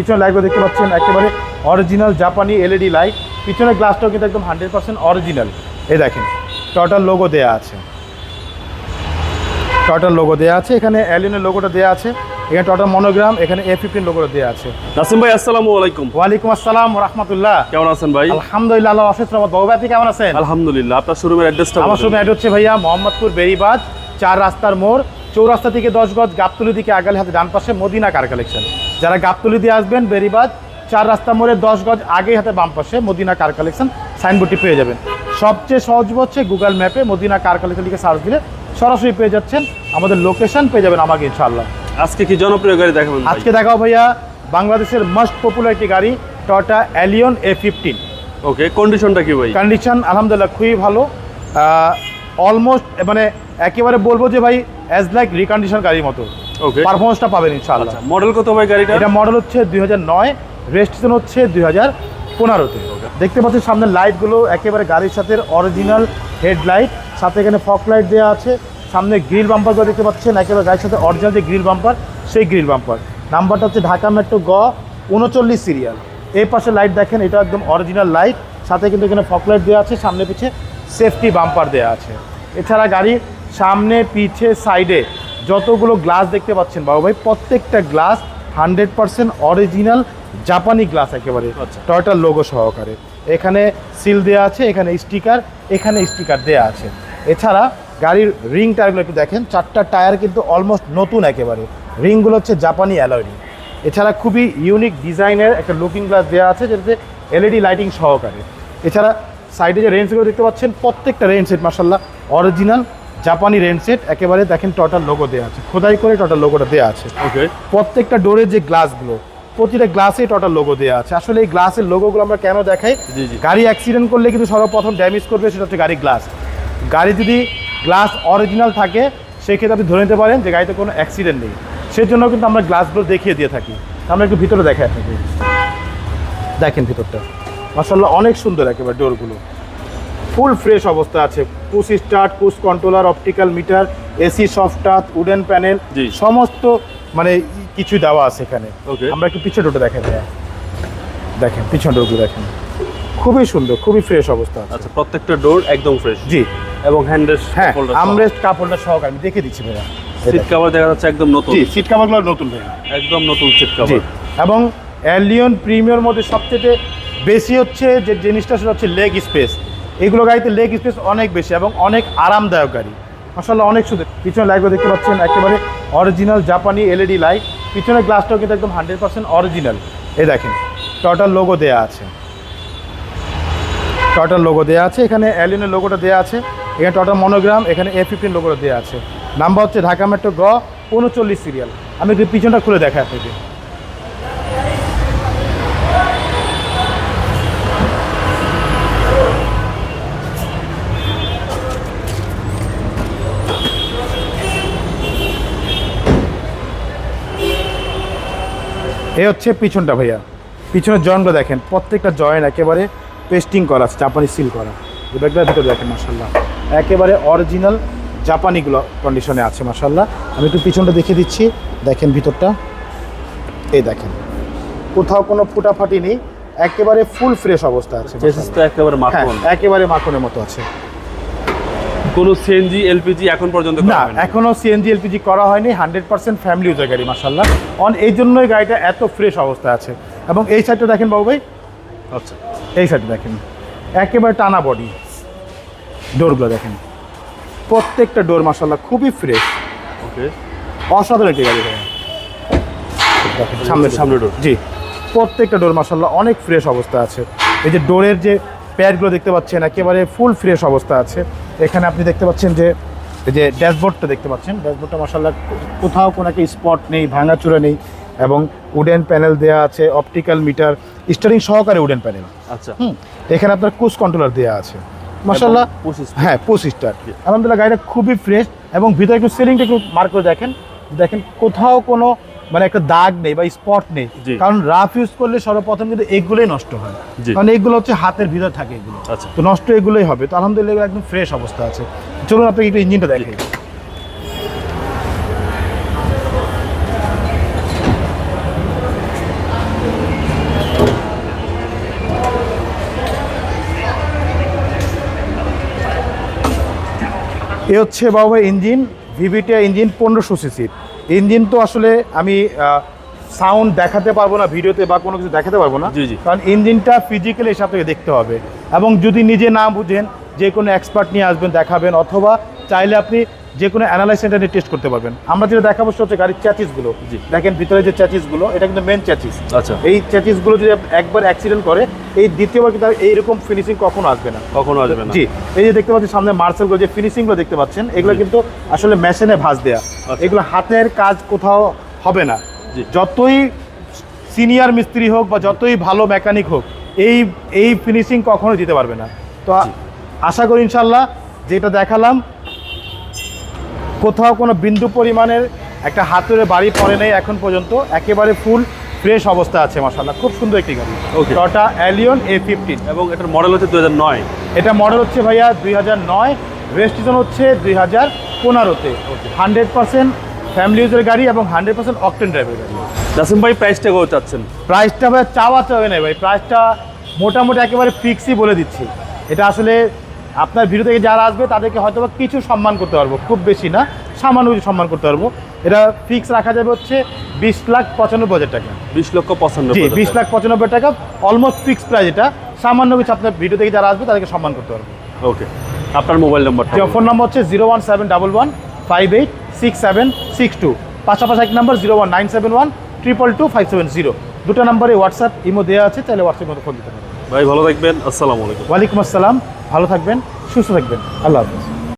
পিছনে লাইটগুলো দেখতে পাচ্ছেন একেবারে অরিজিনাল জাপানি এলইডি লাইট পিছনের গ্লাসটাও কিন্তু একদম হান্ড্রেড পার্সেন্ট অরিজিনাল এই দেখেন টটাল লোগো দেয়া আছে। টটাল লোগো দেয়া আছে এখানে অ্যালিয়নের লোগোটা দেয়া আছে। এখানে টটাল মনোগ্রাম এখানে এ ফিফটিন লোগোটা দেয়া আছে। নাসিম ভাই আসসালামু আলাইকুম। ওয়ালাইকুম আসসালাম রহমতুল্লাহ কেমন আছেন ভাই? আলহামদুলিল্লাহ আল্লাহ অশেষ রহমত। বাবু ভাই, কেমন আছেন? আলহামদুলিল্লাহ আপনার শোরুমের অ্যাড্রেসটা আমার সময় অ্যাড হচ্ছে ভাইয়া মোহাম্মদপুর বেরিবাদ চার রাস্তার মোড়। চৌরাস্তা থেকে দশ গজ গাবতলি দিকে আগালে হাতে ডান পাশে মদিনা কার কালেকশন। যারা গাবতলি দিয়ে আসবেন বেরিবাদ চার রাস্তা মোড়ে দশ গজ আগে হাতে বাম পাশে মদিনা কার কালেকশন সাইনবোর্ডটি পেয়ে যাবেন। সবচেয়ে সহজ হচ্ছে গুগল ম্যাপে মদিনা কার কালেকশন লিখে সার্চ দিলে সরাসরি পেয়ে যাচ্ছেন। আমাদের লোকেশন পেয়ে যাবেন আমাকে ইনশাআল্লাহ। আজকে কি জনপ্রিয় গাড়ি দেখাবেন আজকে দেখাও ভাইয়া বাংলাদেশের মোস্ট পপুলার একটি গাড়ি Toyota Allion A fifteen okay কন্ডিশনটা কি ভাই? কন্ডিশন আলহামদুলিল্লাহ খুবই ভালো। অলমোস্ট মানে একেবারে বলব যে ভাই অ্যাজ লাইক রিকন্ডিশন গাড়ির মতো। ওকে পারফরমেন্সটা পাবেন ইনশাআল্লাহ। আচ্ছা মডেল কত ভাই গাড়িটা এটা মডেল হচ্ছে দুই হাজার নয় রেজিস্ট্রেশন হচ্ছে দুই হাজার পনেরোতে। দেখতে পাচ্ছেন সামনের লাইটগুলো একেবারে গাড়ির সাথে অরিজিনাল হেডলাইট সাথে এখানে ফক লাইট দেওয়া আছে। সামনে গ্রিল বাম্পারগুলো দেখতে পাচ্ছেন একেবারে গাড়ির সাথে অরিজিনাল যে গ্রিল বাম্পার সেই গ্রিল বাম্পার নাম্বারটা হচ্ছে ঢাকা মেট্রো গ উনচল্লিশ সিরিয়াল এই পাশে লাইট দেখেন এটা একদম অরিজিনাল লাইট সাথে কিন্তু এখানে ফক লাইট দেওয়া আছে সামনে পিছে সেফটি বাম্পার দেওয়া আছে। এছাড়া গাড়ির সামনে পিছে সাইডে যতগুলো গ্লাস দেখতে পাচ্ছেন বাবু ভাই প্রত্যেকটা গ্লাস হান্ড্রেড পার্সেন্ট অরিজিনাল জাপানি গ্লাস একেবারে আচ্ছা। টয়টার লোগো সহকারে। এখানে সিল দেওয়া আছে এখানে স্টিকার এখানে স্টিকার দেওয়া আছে। এছাড়া গাড়ির রিং টায়ারগুলো একটু দেখেন চারটা টায়ার কিন্তু অলমোস্ট নতুন একেবারে। রিংগুলো হচ্ছে জাপানি অ্যালয় রিং এছাড়া খুবই ইউনিক ডিজাইনের একটা লুকিং গ্লাস দেওয়া আছে যেটাতে এলইডি লাইটিং সহকারে। এছাড়া সাইডে যে রেঞ্জগুলো দেখতে পাচ্ছেন প্রত্যেকটা রেঞ্জ সেট মার্শাল্লাহ অরিজিনাল জাপানি রেঞ্জ সেট একেবারে দেখেন টটাল লোগো দেওয়া আছে। খোদাই করে টটাল লোগোটা দেওয়া আছে। ওকে প্রত্যেকটা ডোরের যে গ্লাসগুলো প্রতিটা গ্লাসে টোটাল লোগো দেওয়া আছে। আসলে এই গ্লাসের লোগোগুলো আমরা কেন দেখাই। গাড়ি অ্যাক্সিডেন্ট করলে কিন্তু সর্বপ্রথম ড্যামেজ করবে সেটা হচ্ছে গাড়ির গ্লাস গাড়ি যদি গ্লাস অরিজিনাল থাকে সেক্ষেত্রে আপনি ধরে নিতে পারেন যে গাড়িতে কোনো অ্যাক্সিডেন্ট নেই। সেজন্য কিন্তু আমরা গ্লাসগুলো দেখিয়ে দিয়ে থাকি। আমরা একটু ভিতরে দেখাই আপনাকে দেখেন ভিতরটা। মাসাল্লাহ অনেক সুন্দর একেবারে ডোরগুলো। ফুল ফ্রেশ অবস্থা আছে। Push start push controller optical meter AC soft touch wooden panel. সমস্ত মানে কিছু দেওয়া আছে এখানে. আমরা একটু পিছনে ডোরটা দেখেন। দেখেন পিছন ডোরগুলো দেখেন। খুবই সুন্দর খুবই ফ্রেশ অবস্থা আচ্ছা প্রত্যেকটা ডোর একদম ফ্রেশ। জি। এবং হ্যান্ডেস হ্যাঁ আমরেস্ট কাপড়টা সহকারে আমি দেখে দিচ্ছি ভাইয়া। সিট। কভার দেখা যাচ্ছে একদম নতুন। জি সিট কাভারগুলো নতুন ভাইয়া। একদম নতুন সিট কভার এবং অ্যালিয়ন প্রিমিয়ার মধ্যে সবচেয়ে বেশি হচ্ছে যে জিনিসটা সেটা হচ্ছে লেগ স্পেস এগুলো গাড়িতে লেগ স্পেস অনেক বেশি এবং অনেক আরামদায়ক গাড়ি। মাসাল্লাহ অনেক সুন্দর। পিছনে লাইটগুলো দেখতে পাচ্ছেন, একেবারে অরিজিনাল জাপানি এলইডি লাইট পিছনের গ্লাসটাও কিন্তু একদম হান্ড্রেড পার্সেন্ট অরিজিনাল এই দেখেন টটাল লোগো দেওয়া আছে। টটাল লোগো দেওয়া আছে, এখানে অ্যালিনের লোগোটা দেওয়া আছে। এখানে টটাল মনোগ্রাম এখানে এ ফিফটিন লোগোটা দেওয়া আছে। নাম্বার হচ্ছে ঢাকা মেট্রো গ উনচল্লিশ সিরিয়াল আমি একটু পিছনটা খুলে দেখাই আপনাকে। এ হচ্ছে পিছনটা ভাইয়া। পিছনের জয়েন্টগুলো দেখেন প্রত্যেকটা জয়েন্ট একেবারে পেস্টিং করা আছে জাপানি সিল করা। এই ব্যাগটার ভিতরে দেখেন মাসাল্লাহ একেবারে অরিজিনাল জাপানিগুলো কন্ডিশনে আছে মাসাল্লাহ আমি একটু পিছনটা দেখিয়ে দিচ্ছি। দেখেন ভিতরটা। এই দেখেন। কোথাও কোনো ফুটাফাটি নেই একেবারে ফুল ফ্রেশ অবস্থা আছে একেবারে হ্যাঁ মাখন। একেবারে মাখনের মতো আছে। কোনো সিএনজি এলপিজি এখন পর্যন্ত না করা হয়নি। এখনও সিএনজি এলপিজি করা হয়নি হান্ড্রেড পার্সেন্ট ফ্যামিলি ইউজার গাড়ি মাসাল্লাহ অন এই জন্যই গাড়িটা এত ফ্রেশ অবস্থা আছে। এবং এই সাইডটা দেখেন বাবু ভাই। আচ্ছা। এই সাইডটা দেখেন। একেবারে টানা বডি ডোরগুলো দেখেন। প্রত্যেকটা ডোর মাসাল্লাহ খুবই ফ্রেশ ওকে অসাধারণ একটি গাড়ি দেখেন সামনে সামনে ডোর। জি। প্রত্যেকটা ডোর মাসাল্লাহ অনেক ফ্রেশ অবস্থা আছে। এই যে ডোরের যে প্যাডগুলো দেখতে পাচ্ছেন একেবারে ফুল ফ্রেশ অবস্থা আছে। এখানে আপনি দেখতে পাচ্ছেন যে এই যে ড্যাশবোর্ডটা দেখতে পাচ্ছেন। ড্যাশবোর্ডটা মাসাল্লাহ কোথাও কোনো একটা স্পট নেই ভাঙাচুরা নেই এবং উডেন প্যানেল দেওয়া আছে অপটিক্যাল মিটার স্টারিং সহকারে উডেন প্যানেল। আচ্ছা। হুম এখানে আপনার কুস কন্ট্রোলার দেওয়া আছে। এবং হ্যাঁ পুশ স্টার আলহামদুলিল্লাহ গাড়িটা খুবই ফ্রেশ এবং ভিতরে একটু সিলিংটা একটু মার্ক করে দেখেন। দেখেন কোথাও কোনো মানে একটা দাগ নেই বা স্পট নেই। কারণ রাফ ইউজ করলে সর্বপ্রথম কিন্তু এগুলোই নষ্ট হয়। কারণ এগুলো হচ্ছে হাতের ভিতরে থাকে এগুলো। তো নষ্ট এগুলোই হবে। তো আলহামদুলিল্লাহ একদম ফ্রেশ অবস্থা আছে। চলুন আপনাকে একটু ইঞ্জিনটা দেখেন এ হচ্ছে বাবা ইঞ্জিন ভিভিটিয়া ইঞ্জিন পনেরোশো সিসির। ইঞ্জিন তো আসলে আমি সাউন্ড দেখাতে পারব না ভিডিওতে বা কোনো কিছু দেখাতে পারব না। কারণ ইঞ্জিনটা ফিজিক্যালি হিসাব থেকে দেখতে হবে এবং যদি নিজে না বুঝেন যে কোনো এক্সপার্ট নিয়ে আসবেন দেখাবেন অথবা চাইলে আপনি যে কোনো অ্যানালাইজ সেন্টার নিয়ে টেস্ট করতে পারবেন। আমরা যেটা দেখাবো সেটা হচ্ছে গাড়ির চ্যাচিসগুলো। দেখেন ভিতরে যে চ্যাচিসগুলো এটা কিন্তু মেন চ্যাচিস আচ্ছা। এই চ্যাচিসগুলো যদি একবার অ্যাক্সিডেন্ট করে এই দ্বিতীয়বার কিন্তু এইরকম ফিনিশিং কখনো আসবে না। কখনো আসবে না। জি। এই যে দেখতে পাচ্ছেন সামনে মার্সেলগুলো যে ফিনিশিংগুলো দেখতে পাচ্ছেন এগুলো কিন্তু আসলে মেশিনে ভাঁজ দেয়া। আচ্ছা। এগুলো হাতের কাজ কোথাও হবে না। যতই সিনিয়র মিস্ত্রি হোক বা যতই ভালো মেকানিক হোক এই এই ফিনিশিং কখনো দিতে পারবে না। তো আশা করি ইনশাল্লাহ যেটা দেখালাম কোথাও কোনো বিন্দু পরিমাণের একটা হাতুড়ে বাড়ি পড়ে নেই এখন পর্যন্ত। একেবারে ফুল ফ্রেশ অবস্থা আছে মাসাল্লাহ খুব সুন্দর একটি গাড়ি। Okay. Toyota Allion A fifteen এবং এটার মডেল হচ্ছে দু নয়। এটা মডেল হচ্ছে ভাইয়া দুই হাজার নয় রেজিস্ট্রেশন হচ্ছে দুই হাজার পনেরোতে। হান্ড্রেড পার্সেন্ট ফ্যামিলি ইউজের গাড়ি এবং হান্ড্রেড পার্সেন্ট অকটেন ড্রাইভের গাড়ি। জাসিম ভাই প্রাইসটা কত চাচ্ছেন? প্রাইসটা ভাই চাওয়া চাওয়া নেই ভাই। প্রাইসটা মোটামুটি একেবারে ফিক্সই বলে দিচ্ছি। এটা আসলে আপনার ভিডিও থেকে যারা আসবে তাদেরকে হয়তো বা কিছু সম্মান করতে পারব। খুব বেশি না সামান্য কিছু সম্মান করতে পারব। এটা ফিক্স রাখা যাবে হচ্ছে বিশ লাখ পঁচানব্বই হাজার টাকা। বিশ লক্ষ পঁচানব্বই বিশ লাখ পঁচানব্বই টাকা অলমোস্ট ফিক্স প্রাইস এটা। সামান্য কিছু আপনার ভিডিও থেকে যারা আসবে তাদেরকে সম্মান করতে পারব। ওকে আপনার মোবাইল নাম্বারটা যে ফোন নম্বর হচ্ছে zero one seven double one five eight six seven six two পাশাপাশি এক নম্বর zero one nine seven one triple two five seven zero দুটো নম্বরে হোয়াটসঅ্যাপ ইমো দেওয়া আছে তাহলে হোয়াটসঅ্যাপ ফোন দিতে পারেন। ভাই ভালো থাকবেন। আসসালামু আলাইকুম। ওয়ালাইকুম আসসালাম। ভালো থাকবেন সুস্থ থাকবেন। আল্লাহ হাফিজ।